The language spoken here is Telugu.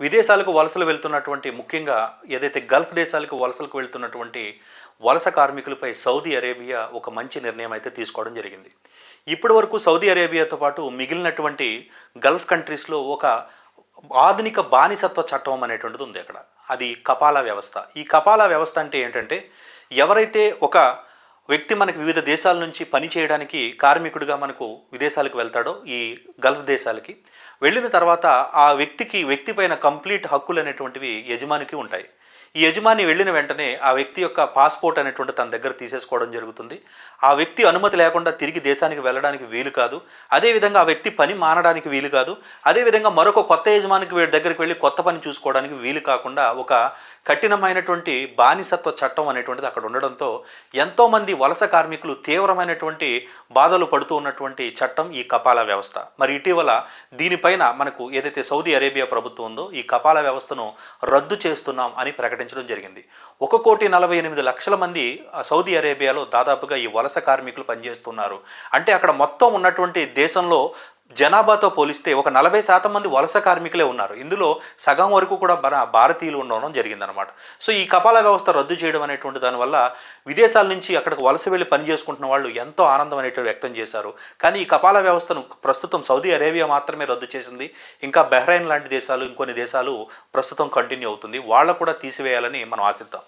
విదేశాలకు వలసలు వెళ్తున్నటువంటి ముఖ్యంగా ఏదైతే గల్ఫ్ దేశాలకు వలసలకు వెళ్తున్నటువంటి వలస కార్మికులపై సౌదీ అరేబియా ఒక మంచి నిర్ణయం అయితే తీసుకోవడం జరిగింది. ఇప్పటి వరకు సౌదీ అరేబియాతో పాటు మిగిలినటువంటి గల్ఫ్ కంట్రీస్లో ఒక ఆధునిక బానిసత్వ చట్టం అనేటువంటిది ఉంది అక్కడ. అది కపాలా వ్యవస్థ. ఈ కపాలా వ్యవస్థ అంటే ఏంటంటే ఎవరైతే ఒక వ్యక్తి మనకు వివిధ దేశాల నుంచి పని చేయడానికి కార్మికుడిగా మనకు విదేశాలకు వెళ్తాడో ఈ గల్ఫ్ దేశాలకి వెళ్ళిన తర్వాత ఆ వ్యక్తికి వ్యక్తి పైన కంప్లీట్ హక్కులు అనేటువంటివి యజమానికి ఉంటాయి. ఈ యజమాని వెళ్ళిన వెంటనే ఆ వ్యక్తి యొక్క పాస్పోర్ట్ అనేటువంటి తన దగ్గర తీసేసుకోవడం జరుగుతుంది. ఆ వ్యక్తి అనుమతి లేకుండా తిరిగి దేశానికి వెళ్ళడానికి వీలు కాదు. అదేవిధంగా ఆ వ్యక్తి పని మానడానికి వీలు కాదు. అదేవిధంగా మరొక కొత్త యజమానికి వీడి దగ్గరికి వెళ్ళి కొత్త పని చూసుకోవడానికి వీలు కాకుండా ఒక కఠినమైనటువంటి బానిసత్వ చట్టం అనేటువంటిది అక్కడ ఉండడంతో ఎంతోమంది వలస కార్మికులు తీవ్రమైనటువంటి బాధలు పడుతూ ఉన్నటువంటి చట్టం ఈ కపాల వ్యవస్థ. మరి ఇటీవల దీనిపైన మనకు ఏదైతే సౌదీ అరేబియా ప్రభుత్వం ఉందో ఈ కపాల వ్యవస్థను రద్దు చేస్తున్నాం అని ప్రకటించడం జరిగింది. ఒక కోటి నలభై ఎనిమిది లక్షల మంది సౌదీ అరేబియాలో దాదాపుగా ఈ వలస కార్మికులు పనిచేస్తున్నారు. అంటే అక్కడ మొత్తం ఉన్నటువంటి దేశంలో జనాభాతో పోలిస్తే ఒక నలభై శాతం మంది వలస కార్మికులే ఉన్నారు. ఇందులో సగం వరకు కూడా భారతీయులు ఉండడం జరిగిందనమాట సో ఈ కపాల వ్యవస్థ రద్దు చేయడం అనేటువంటి దానివల్ల విదేశాల నుంచి అక్కడికి వలస వెళ్ళి పని చేసుకుంటున్న వాళ్ళు ఎంతో ఆనందం అనేటువంటి వ్యక్తం చేశారు. కానీ ఈ కపాల వ్యవస్థను ప్రస్తుతం సౌదీ అరేబియా మాత్రమే రద్దు చేసింది. ఇంకా బహ్రైన్ లాంటి దేశాలు ఇంకొన్ని దేశాలు ప్రస్తుతం కంటిన్యూ అవుతుంది. వాళ్ళు కూడా తీసివేయాలని మనం ఆశిద్దాం.